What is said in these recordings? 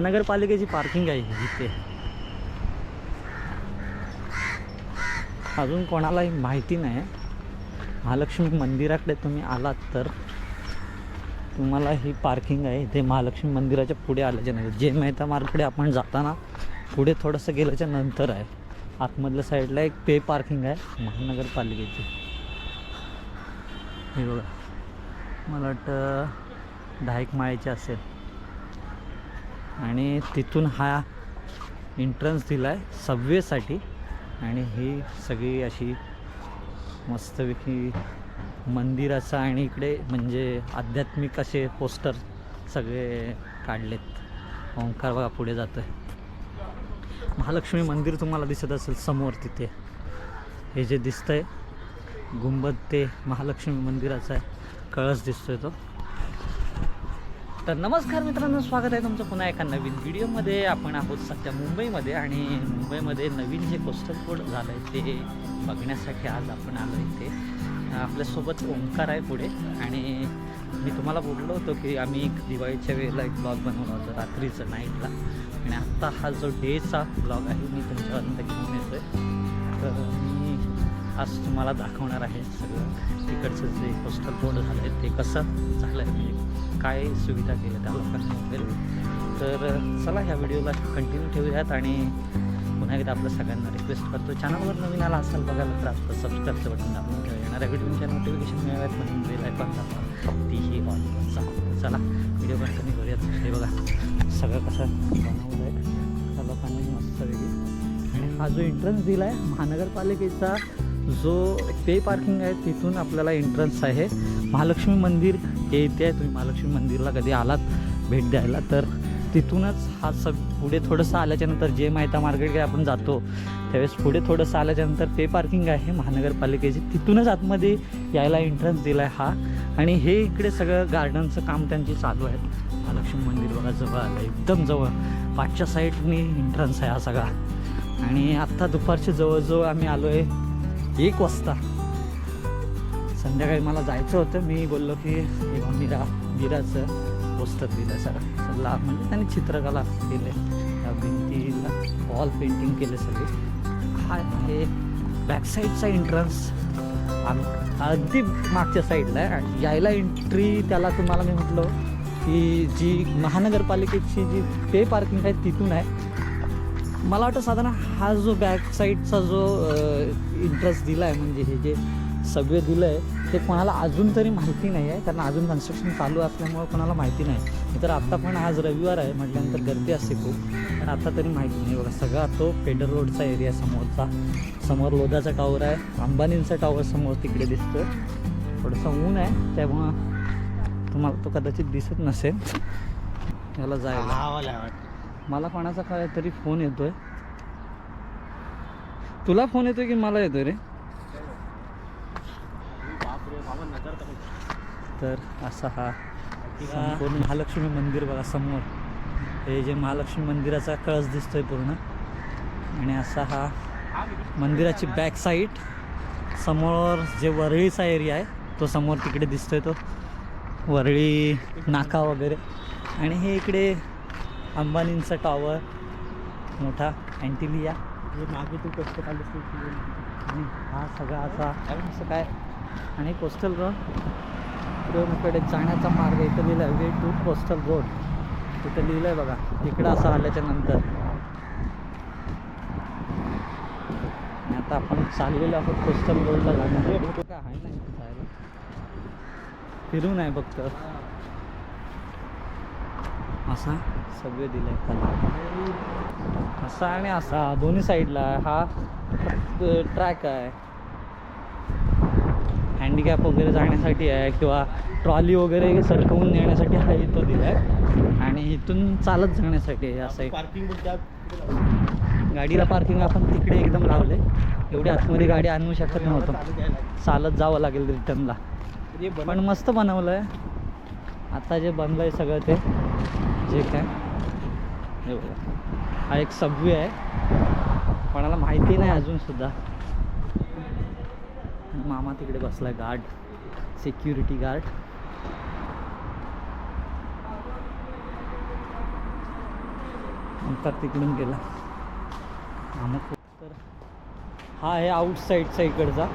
महानगरपालिकेची पार्किंग आहे ही इथे. अजून कोणालाही माहिती नाही. महालक्ष्मी मंदिराकडे तुम्ही आलात तर तुम्हाला ही पार्किंग आहे. इथे महालक्ष्मी मंदिराच्या पुढे आल्याच्या नाही जे मेहता मार्गकडे आपण जाताना पुढे थोडंसं गेल्याच्यानंतर आहे. आतमधल्या साईडला एक पे पार्किंग आहे महानगरपालिकेची. हे बघा. मला वाटतं दहा एक माळ्याची असेल. आणि तिथून हा एंट्रन्स दिला आहे सबवेसाठी आणि ही सगळी अशी मस्तपैकी मंदिराचं आणि इकडे म्हणजे आध्यात्मिक असे पोस्टर सगळे काढलेत. ओंकार बघा पुढे जातोय. महालक्ष्मी मंदिर तुम्हाला दिसत असेल समोर तिथे. हे जे दिसतंय गुंबद ते महालक्ष्मी मंदिराचा आहे कळस दिसतोय तो. तर नमस्कार मित्रांनो स्वागत आहे तुमचं पुन्हा एका नवीन व्हिडिओमध्ये. आपण आहोत सध्या मुंबईमध्ये आणि मुंबईमध्ये नवीन जे कोस्टल कोड झालं आहे ते बघण्यासाठी आज आपण आलो इथे. आपल्यासोबत ओंकार आहे पुढे आणि मी तुम्हाला बोललो होतो की आम्ही एक दिवाळीच्या वेळेला एक ब्लॉग बनवला होता रात्रीचं नाईटला आणि आत्ता हा जो डेचा ब्लॉग आहे मी तुमच्यापर्यंत घेऊन येतो आहे तर मी आज तुम्हाला दाखवणार आहे सगळं. तिकडचं जे कोस्टल बोर्ड झालं आहे ते कसं झालं आहे म्हणजे काय सुविधा केल्या त्या लोकांनी वगैरे तर चला ह्या व्हिडिओला कंटिन्यू ठेवूयात आणि पुन्हा एकदा आपलं सगळ्यांना रिक्वेस्ट करतो. चॅनलवर नवीन आला असाल बघायला तर आपलं सबस्क्राईबचं बटन दाबून ठेवा. येणाऱ्या व्हिडिओच्या नोटिफिकेशन मिळाव्यात म्हणून बेल आयकॉन दाबा. तीही ऑन चला व्हिडिओ कंटिन्यू करूयात. हे बघा सगळं कसं बनवलं आहे त्या लोकांनी मस्त वेगळी. आणि हा जो एंट्रन्स दिला आहे महानगरपालिकेचा जो पे पार्किंग आहे तिथून आपल्याला एंट्रन्स आहे. महालक्ष्मी मंदिर हे इथे आहे. तुम्ही महालक्ष्मी मंदिरला कधी आलात भेट द्यायला तर तिथूनच हा सग पुढे थोडंसं आल्याच्यानंतर जे माहिता मार्केटकडे आपण जातो त्यावेळेस पुढे थोडंसं आल्याच्यानंतर पे पार्किंग आहे महानगरपालिकेची. तिथूनच आतमध्ये यायला एंट्रन्स दिला आहे हा. आणि हे इकडे सगळं गार्डनचं काम त्यांची चालू आहे. महालक्ष्मी मंदिर बघा जवळ आलं एकदम जवळ. पाचच्या साईडनी एंट्रन्स आहे हा सगळा. आणि आत्ता दुपारच्या जवळजवळ आम्ही आलो आहे एक वाजता. संध्याकाळी मला जायचं होतं. मी बोललो की हे मीरा मीराचं पोस्टर दिलं सर. सल्ला म्हणजे त्यांनी चित्रकला केले. त्या भिंतीला वॉल पेंटिंग केले सगळे. हा आहे बॅकसाईडचा एंट्रन्स अगदी मागच्या साईडला आहे. आणि यायला एंट्री त्याला तुम्हाला मी म्हटलं की जी महानगरपालिकेची जी पे पार्किंग आहे तिथून आहे. मला वाटतं साधारण हा जो बॅक साईडचा जो इंटरेस्ट दिला आहे म्हणजे हे जे सगळे दिलं आहे ते कोणाला अजून तरी माहिती नाही आहे कारण अजून कन्स्ट्रक्शन चालू असल्यामुळं कोणाला माहिती नाही. तर आत्ता पण आज रविवार आहे म्हटल्यानंतर गर्दी असते खूप. पण आता तरी माहिती नाही. बघा सगळा तो पेडर रोडचा एरिया समोरचा. समोर लोधाचा टॉवर आहे. अंबानींचा टॉवर समोर तिकडे दिसतोय. थोडंसं ऊन आहे त्यामुळं तुम्हाला तो कदाचित दिसत नसेल. त्याला जायला. मला कोणाचा काय तरी फोन येतोय. तुला फोन येतोय की मला येतोय रे? तर असा हा संपूर्ण महालक्ष्मी मंदिर बघा समोर. हे जे महालक्ष्मी मंदिराचा कळस दिसतोय पूर्ण. आणि असा हा मंदिराची बॅक साईड समोर जे वरळीचा एरिया आहे तो समोर तिकडे दिसतोय तो. वरळी नाका वगैरे. आणि हे इकडे अंबानींचा टॉवर मोठा अँटिलिया. मागे तू कष्ट आणि हा सगळा असा असं काय? आणि कोस्टल रोडकडे जाण्याचा मार्ग इथं लिहिला आहे वे टू कोस्टल रोड तिथं लिहिलं आहे बघा तिकडं असं आल्याच्यानंतर. आता आपण चाललेलो आहोत कोस्टल रोडला जाणार काय आहे नाही जायला फिरून आहे फक्त. असा सगळे दिले खाली असा आणि असा दोन्ही साईडला हा ट्रॅक आहे. हँडिकॅप वगैरे जाण्यासाठी आहे किंवा ट्रॉली वगैरे सरकवून नेण्यासाठी हा इथं दिला आहे आणि इथून चालत जाण्यासाठी आहे असं एक पार्किंग गाडीला पार्किंग आपण तिकडे एकदम लावले एवढी आतमध्ये गाडी आणू शकत नव्हतं. चालत जावं लागेल रिटर्नला पण मस्त बनवलं आहे आता जे बनलं आहे सगळं ते जे काय. हे बघा. हा एक सबवे आहे. कोणाला माहिती नाही अजून मामा तिकडे बसला गार्ड सिक्युरिटी गार्ड नंतर तिकडून गेला. मामा तर हा आहे आउटसाईडचा इकडचा.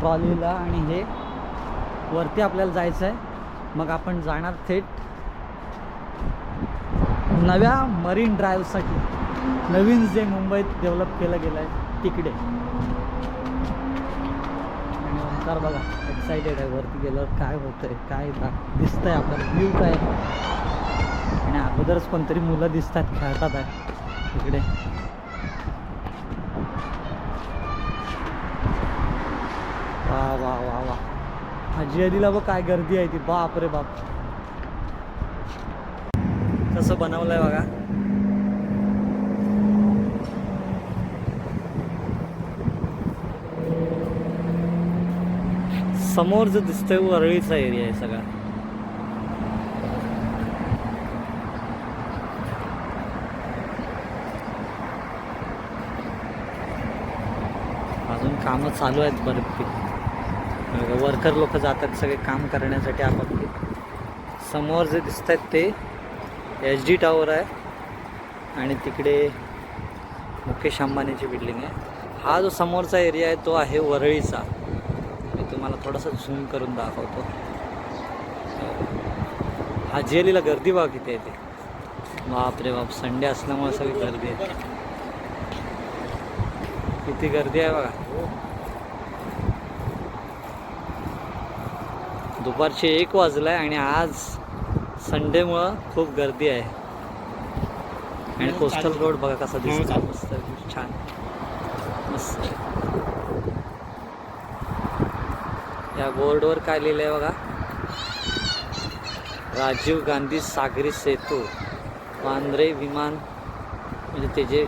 ट्रॉलीला आणि हे वरती आपल्याला जायचं आहे मग आपण जाणार थेट नव्या मरीन ड्राईव्हसाठी नवीन जे मुंबईत डेव्हलप केलं गेलं आहे तिकडे. आणि बघा. एक्सायटेड आहे वरती गेल्यावर काय होतंय काय दा- दिसतंय आपल्याला व्ह्यू काय? आणि अगोदरच कोणतरी मुलं दिसतात खेळतात आहे तिकडे वा वा वा वा. आजी अलीला बघ काय गर्दी आहे ती बाप रे बाप. कसं बनवलंय बघा. समोर जो दिसतोय वरळीचा एरिया आहे सगळा. अजून कामं चालू आहेत बऱ्यापैकी वर्कर लोक जातात सगळे काम करण्यासाठी आपापले. समोर जे दिसत आहेत ते एच डी टावर आहे आणि तिकडे मुकेश अंबानीची बिल्डिंग आहे. हा जो समोरचा एरिया आहे तो आहे वरळीचा. तुम्हाला थोडासा झूम करून दाखवतो. हा जेलीला गर्दी बघा किती आहे ते. बाप रे बाप संडे असल्यामुळे सगळी गर्दी आहे. किती गर्दी आहे बघा. दुपारचे एक वाजलाय आणि आज संडेमुळं खूप गर्दी आहे. आणि कोस्टल रोड बघा कसा दिसतो मस्त छान मस्त या बोर्डवर काय लिहिलं आहे बघा? राजीव गांधी सागरी सेतू वांद्रे विमान म्हणजे ते जे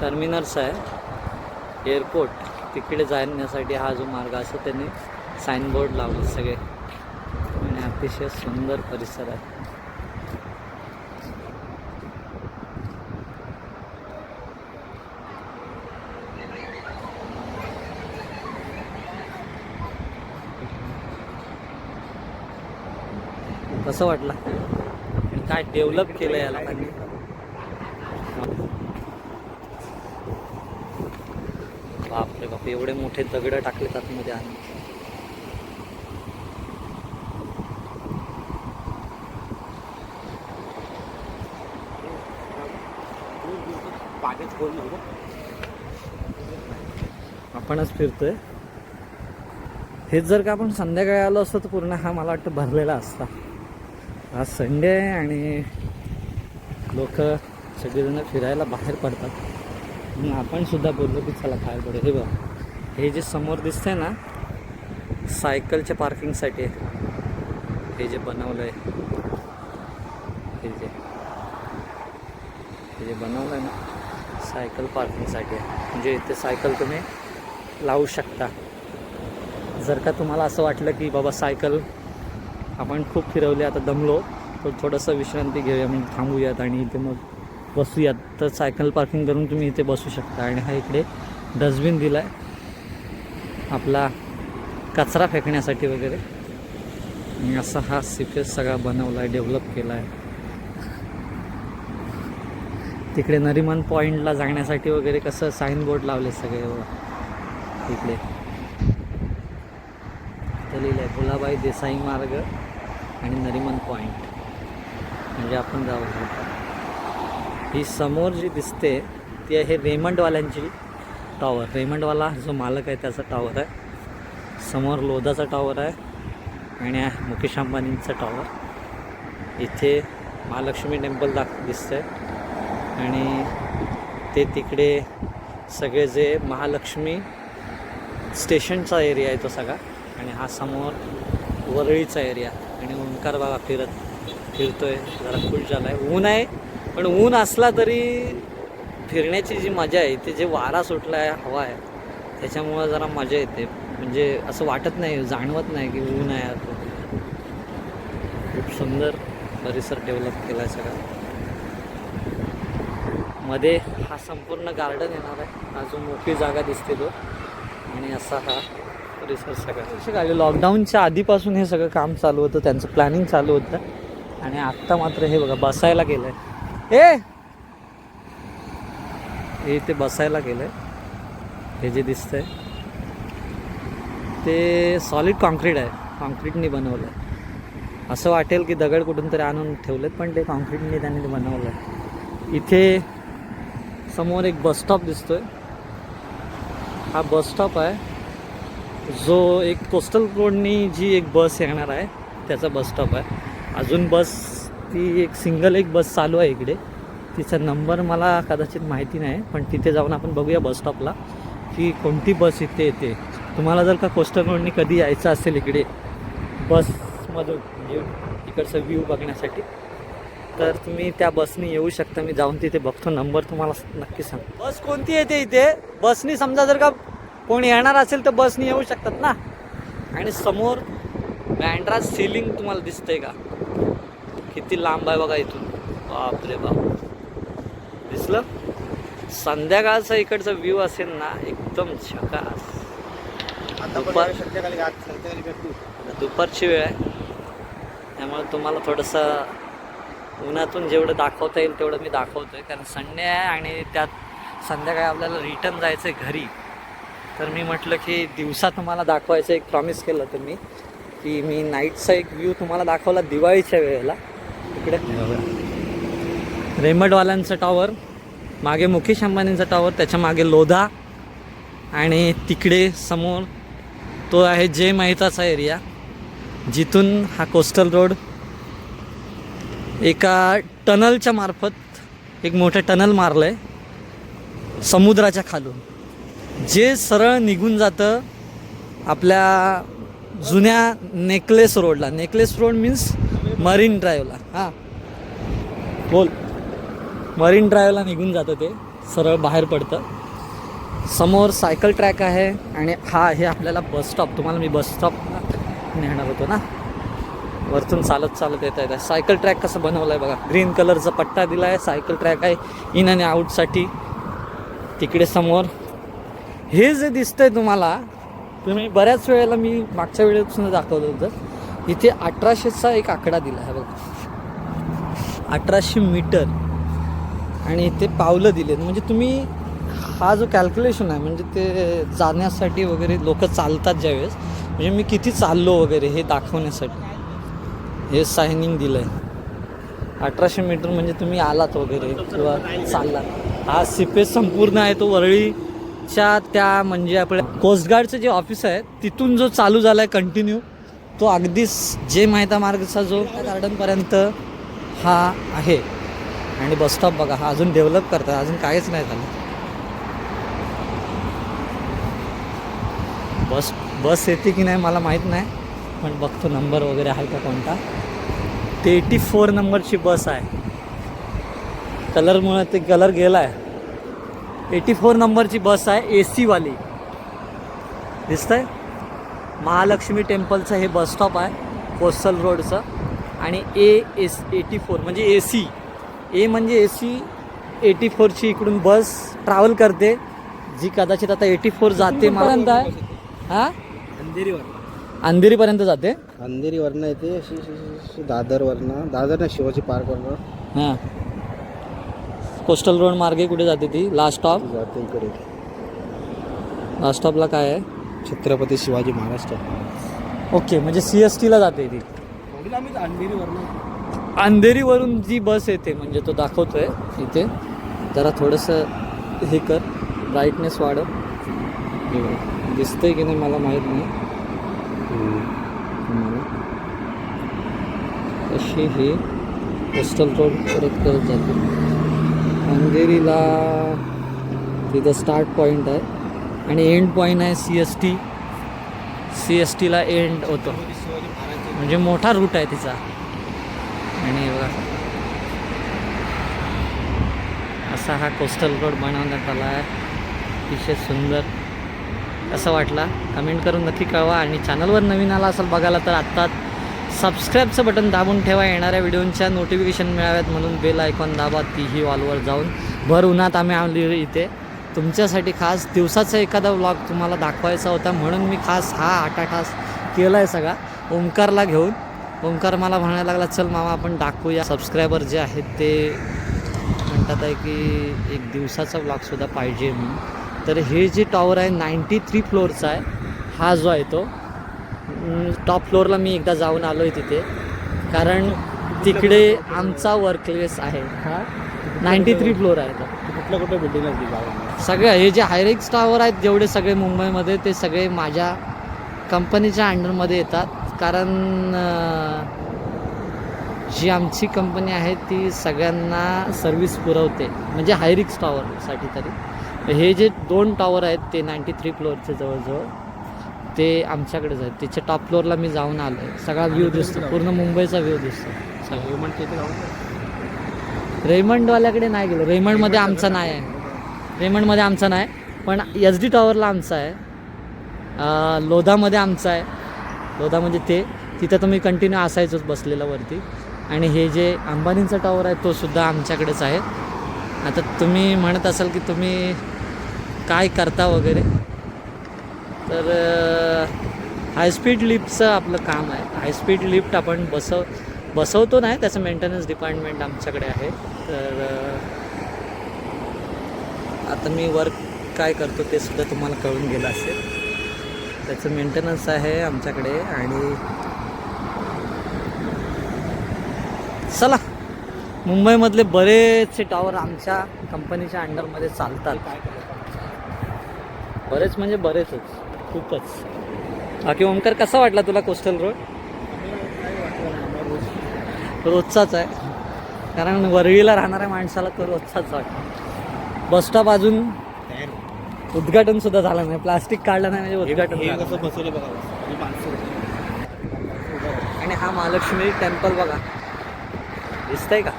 टर्मिनल्स आहे एअरपोर्ट तिकडे जाण्यासाठी हा जो मार्ग असं त्यांनी साईनबोर्ड लावले सगळे. आणि अतिशय सुंदर परिसर आहे. कसं वाटलं. काय डेव्हलप केलं याला? लोकांनी बापरे बाप एवढे मोठे दगड टाकलेत आतमध्ये आणि. आपणच फिरतोय. हेच जर का आपण संध्याकाळी आलो असतो तर पूर्ण हा मला वाटतं भरलेला असता. आज संडे आहे आणि लोक सगळेजण फिरायला बाहेर पडतात. मग आपण सुद्धा बोललो की चला बाहेर पडू हे बघ हे जे समोर दिसतंय ना सायकलच्या पार्किंगसाठी. आहे हे जे बनवलं आहे हे जे हे जे बनवलं आहे ना सायकल पार्किंगसाठी. आहे म्हणजे इथे सायकल तुम्ही लावू शकता. जर का तुम्हाला असं वाटलं की बाबा सायकल आपण खूप फिरवले आता दमलो. तर थोडंसं विश्रांती घेऊया म्हणजे थांबूयात आणि इथे मग बसूयात. तर सायकल पार्किंग करून तुम्ही इथे बसू शकता. आणि हा इकडे डस्टबिन दिला आहे आपला कचरा फेकण्यासाठी वगैरे. आणि असा हा सिफेस सगळा बनवला आहे डेव्हलप केला आहे तिकडे नरिमन पॉईंटला जाण्यासाठी वगैरे कसं साईनबोर्ड लावले सगळे तिकडे इथं लिहिलं आहे भुलाबाई देसाई मार्ग. आणि नरिमन पॉईंट म्हणजे आपण जाऊ. ही समोर जी दिसते ती आहे रेमंडवाल्यांची टॉवर रेमंडवाला जो मालक आहे त्याचा टॉवर आहे. समोर लोधाचा टॉवर आहे आणि आहे मुकेश अंबानींचा टॉवर इथे महालक्ष्मी टेम्पल दाख दिसतंय. आणि ते तिकडे सगळे जे महालक्ष्मी स्टेशनचा एरिया आहे तो सगळा. आणि हा समोर वरळीचा एरिया आणि बाबा फिरत फिरतोय जरा खुश झाला आहे ऊन आहे पण ऊन असला तरी फिरण्याची जी मजा आहे ते जे वारा सुटला आहे हवा आहे त्याच्यामुळं जरा मजा येते. म्हणजे असं वाटत नाही जाणवत नाही की ऊन आहे आता. खूप सुंदर परिसर डेव्हलप केला आहे सगळा. मध्ये हा संपूर्ण गार्डन येणार आहे. अजून मोठी जागा दिसते तो आणि असा हा परिसर सगळा. लॉकडाऊनच्या आधीपासून हे सगळं काम चालू होतं त्यांचं प्लॅनिंग चालू होतं. आणि आत्ता मात्र हे बघा बसायला गेलंय. आहे हे इथे बसायला गेलंय. हे जे दिसतंय ते सॉलिड कॉन्क्रीट आहे. कॉन्क्रीटनी बनवलं आहे असं वाटेल की दगड कुठून तरी आणून ठेवलेत पण ते कॉन्क्रीटनी त्यांनी ते बनवलं आहे इथे समोर एक बस स्टॉप दिसतोय. हा बस स्टॉप आहे. जो एक कोस्टल रोडनी जी एक बस येणार आहे त्याचा बस स्टॉप आहे. अजून बस ती एक सिंगल एक बस चालू आहे इकडे. तिचा नंबर मला कदाचित माहिती नाही पण तिथे जाऊन आपण बघूया बस स्टॉपला की कोणती बस इथे येते. तुम्हाला जर का कोस्टल रोडनी कधी यायचं असेल इकडे बसमधून म्हणजे इकडचा व्ह्यू बघण्यासाठी तर तुम्ही त्या बसनी येऊ शकता. मी जाऊन तिथे बघतो. नंबर तुम्हाला नक्की सांग बस कोणती येते इथे? बसनी समजा जर का कोण येणार असेल तर बसनी येऊ शकतात ना. आणि समोर बँड्रा सिलिंग तुम्हाला दिसतंय का? किती लांब आहे बघा इथून. बापरे बाप. दिसलं? संध्याकाळचा इकडचा व्ह्यू असेल ना एकदम झकास. पण दुपार- दुपारची वेळ आहे. त्यामुळे तुम्हाला थोडंसं उन्हातून जेवढं दाखवता येईल तेवढं मी दाखवतोय. कारण संडे आहे आणि त्यात संध्याकाळी आपल्याला रिटर्न जायचं आहे घरी. तर मी म्हटलं की दिवसा तुम्हाला दाखवायचं एक प्रॉमिस केलं तर मी की मी नाईटचा एक व्ह्यू तुम्हाला दाखवला दिवाळीच्या वेळेला. इकडे. रेमडवाल्यांचं टॉवर मागे मुकेश अंबानींचा टॉवर त्याच्यामागे लोधा आणि तिकडे समोर तो आहे जे माहिताचा एरिया जिथून हा कोस्टल रोड एका टनलच्या मार्फत एक मोठं टनल मारलं आहे समुद्राच्या खालून. जे सरळ निघून जातं आपल्या जुन्या नेकलेस रोडला. नेकलेस रोड मीन्स मरीन ड्राईव्हला हां. बोल. मरीन ड्राईव्हला निघून जातं ते. सरळ बाहेर पडतं. समोर सायकल ट्रॅक आहे आणि हा आहे आपल्याला बस स्टॉप तुम्हाला मी बस स्टॉप नेणार होतो ना? वरतून चालत चालत येत आहे सायकल ट्रॅक कसं बनवलं आहे बघा ग्रीन कलरचा पट्टा दिला आहे सायकल ट्रॅक आहे इन आणि आऊटसाठी तिकडे समोर. हे जे दिसतंय तुम्हाला तुम्ही बऱ्याच वेळेला मी मागच्या वेळेपासून दाखवलं होतं. इथे अठराशेचा एक आकडा दिला आहे बघा. अठराशे मीटर. आणि इथे पावलं दिलेत म्हणजे तुम्ही हा जो कॅल्क्युलेशन आहे म्हणजे ते जाण्यासाठी वगैरे लोक चालतात ज्यावेळेस म्हणजे मी किती चाललो वगैरे हे दाखवण्यासाठी. हे सायनिंग दिलं आहे अठराशे मीटर म्हणजे तुम्ही आलात वगैरे किंवा चाललात. हा सिपेस संपूर्ण आहे तो वरळी वरळीच्या त्या म्हणजे आपल्या कोस्टगार्डचं जे ऑफिस आहे तिथून जो चालू झाला आहे कंटिन्यू तो अगदीच जे माहिता मार्गचा जो गार्डनपर्यंत हा आहे. आणि बस स्टॉप बघा हा अजून डेव्हलप करतात अजून काहीच नाही झालं. बस बस येते की नाही मला माहीत नाही पण बघतो नंबर वगैरे आहे का कोणता. ते एटी फोर नंबरची बस आहे कलरमुळे ते कलर गेला आहे एटी फोर नंबरची बस आहे ए सीवाली दिसतंय? महालक्ष्मी टेम्पलचं हे बस स्टॉप आहे कोस्टल रोडचं. आणि ए एस एटी फोर म्हणजे ए सी ए म्हणजे ए सी एटी फोरची इकडून बस ट्रॅव्हल करते. जी कदाचित आता एटी फोर जाते पर्यंत आहे? हां? अंधेरीवर. अंधेरीपर्यंत जाते. अंधेरीवरनं येते दादरवरनं. दादर ना शिवाजी पार्कवरनं. हां. कोस्टल रोड मार्गे कुठे जाते ती? लास्ट स्टॉप जाते इकडे. लास्ट स्टॉपला काय आहे? छत्रपती शिवाजी महाराज ओके म्हणजे सी एस टीला जाते ती. अंधेरीवरनं अंधेरीवरून जी बस येते म्हणजे तो दाखवतोय इथे. जरा थोडंसं हे कर ब्राईटनेस वाढव. दिसतंय की नाही मला माहीत नाही. अशी ही कोस्टल रोड परत करत जाते. अंधेरीला तिथं स्टार्ट पॉईंट आहे. आणि एंड पॉईंट आहे C S T C S टीला एंड होतो. म्हणजे मोठा रूट आहे तिचा. आणि बघा. असा हा कोस्टल रोड बनवण्यात आला आहे. अतिशय सुंदर. कसं वाटला? कमेंट करून नक्की कळवा. आणि चॅनलवर नवीन आला असेल बघायला तर आत्ताच सबस्क्राईबचं बटन दाबून ठेवा. येणाऱ्या व्हिडिओंच्या नोटिफिकेशन मिळाव्यात म्हणून बेल आयकॉन दाबा तीही वॉलवर जाऊन. भर उन्हात आम्ही आली इथे. तुमच्यासाठी खास दिवसाचा एखादा व्लॉग तुम्हाला दाखवायचा होता. म्हणून मी खास हा आठ केला आहे सगळा. ओंकारला घेऊन. ओंकार मला म्हणायला लागला चल मामा आपण दाखवूया. सबस्क्रायबर जे आहेत ते म्हणतात आहे की एक दिवसाचा ब्लॉगसुद्धा पाहिजे म्हणून. तर हे जे टॉवर आहे नाईंटी थ्री फ्लोअरचा आहे. हा जो आहे तो. टॉप फ्लोअरला मी एकदा जाऊन आलो आहे तिथे. कारण तिकडे आमचा वर्कप्लेस आहे. हा? नाईंटी थ्री फ्लोअर आहे तो. कुठल्या कुठल्या बिल्डिंगला जागा सगळे हे जे हायरिक्स टॉवर आहेत जेवढे सगळे मुंबईमध्ये ते सगळे माझ्या कंपनीच्या अंडरमध्ये येतात. कारण अं, जी आमची कंपनी आहे ती सगळ्यांना सर्व्हिस पुरवते. म्हणजे हायरिक्स टॉवरसाठी तरी. हे जे दोन टॉवर आहेत ते नाईंटी थ्री फ्लोअरचे जवळजवळ. ते आमच्याकडेच आहेत. त्याच्या टॉप फ्लोअरला मी जाऊन आलो आहे सगळा व्ह्यू दिसतो. पूर्ण मुंबईचा व्ह्यू दिसतो. सगळं रेमंडवाल्याकडे नाही गेलो. रेमंडमध्ये आमचा नाही आहे. रेमंडमध्ये आमचा नाही पण एच डी टॉवरला आमचा आहे. लोधामध्ये आमचा आहे. लोधा म्हणजे ते. तिथं तर मी कंटिन्यू असायचोच बसलेला वरती. आणि हे जे अंबानींचा टॉवर आहे तो सुद्धा आमच्याकडेच आहे. आता तुम्ही म्हणत असाल की तुम्ही काय करता वगैरे? तर हायस्पीड लिफ्टचं आपलं काम आहे. हायस्पीड लिफ्ट आपण बसव बसवतो नाही त्याचं मेंटेनन्स डिपार्टमेंट आमच्याकडे आहे. तर आता मी वर्क काय करतो ते सुद्धा तुम्हाला कळून गेलं असेल. त्याचं मेंटेनन्स आहे आमच्याकडे आणि चला. मुंबईमधले बरेचसे टॉवर आमच्या कंपनीच्या अंडरमध्ये चालतात. काय बरेच म्हणजे बरेचच. खूपच. बाकी ओमकार कसा वाटला तुला कोस्टल रोड? रोजचाच आहे. कारण वरळीला राहणाऱ्या माणसाला तो रोजचाच वाटतो. बसस्टॉप अजून उद्घाटन सुद्धा झालं नाही. प्लास्टिक काढलं नाही म्हणजे उद्घाटन हे. आणि हा महालक्ष्मी टेम्पल बघा. दिसतंय का?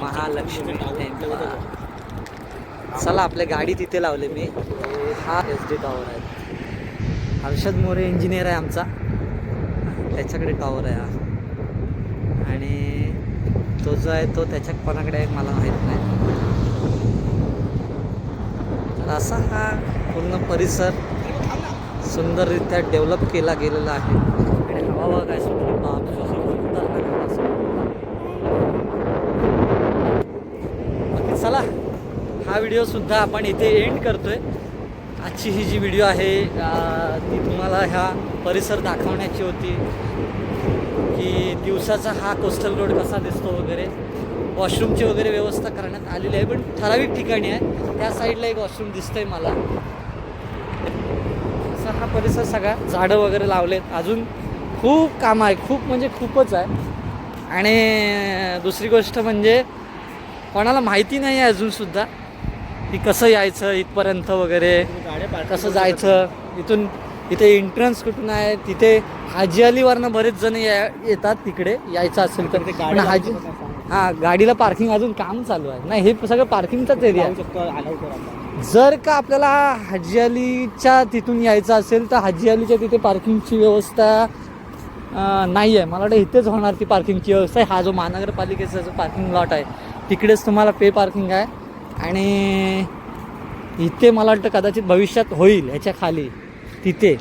महालक्ष्मी टेम्पल. चला आपल्या गाडी तिथे लावले मी. जे डी टॉवर आहेत. हर्षद मोरे इंजिनियर आहे आमचा. त्याच्याकडे टॉवर आहे हा. आणि तो जो आहे तो त्याच्या कोणाकडे आहे मला माहीत नाही. तर असा हा पूर्ण परिसर सुंदररित्या डेव्हलप केला गेलेला आहे. आणि हवा काय सुटली बाप चला हा व्हिडिओसुद्धा आपण इथे एंड करतोय. आजची ही जी व्हिडिओ आहे ती तुम्हाला ह्या परिसर दाखवण्याची होती. की दिवसाचा हा कोस्टल रोड कसा दिसतो वगैरे. वॉशरूमची वगैरे व्यवस्था करण्यात आलेली आहे पण ठराविक ठिकाणी आहे. त्या साईडला एक वॉशरूम दिसतंय मला. असा हा परिसर सगळा झाडं वगैरे लावलेत. अजून खूप काम आहे खूप म्हणजे खूपच आहे. आणि दुसरी गोष्ट म्हणजे कोणाला माहिती नाही आहे अजूनसुद्धा की कसं यायचं इथपर्यंत वगैरे कसं जायचं इथून इथे एंट्रन्स कुठून आहे तिथे हाजी अलीवरनं बरेच जण या येतात तिकडे यायचं असेल तर. पण हाजी. हां गाडीला पार्किंग अजून काम चालू आहे. नाही हे सगळं पार्किंगचाच एरिया आहे. जर का आपल्याला हाजी अलीच्या तिथून यायचं असेल तर हाजी अलीच्या तिथे पार्किंगची व्यवस्था नाही आहे मला वाटतं इथेच होणार ती पार्किंगची व्यवस्था हा जो महानगरपालिकेचा जो पार्किंग लॉट आहे तिकडेच तुम्हाला पे पार्किंग आहे. आणि इथे मला वाटतं कदाचित भविष्यात होईल ह्याच्या खाली तिथे.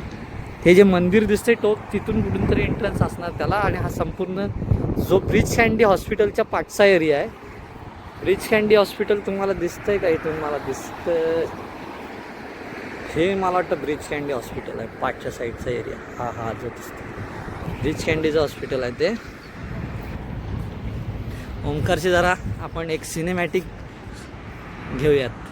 हे जे मंदिर दिसते टोक तिथून कुठून तरी एंट्रन्स असणार त्याला. आणि हा संपूर्ण जो ब्रिज कॅन्डी हॉस्पिटलच्या पाठचा एरिया आहे ब्रिज कॅन्डी हॉस्पिटल तुम्हाला दिसतंय का इथून? मला दिसतं हे मला वाटतं ब्रिज कॅन्डी हॉस्पिटल आहे पाठच्या साईडचा एरिया हा हा जो दिसतो ब्रिज कॅन्डीचं हॉस्पिटल आहे ते. ओंकारशी जरा आपण एक सिनेमॅटिक घेऊयात.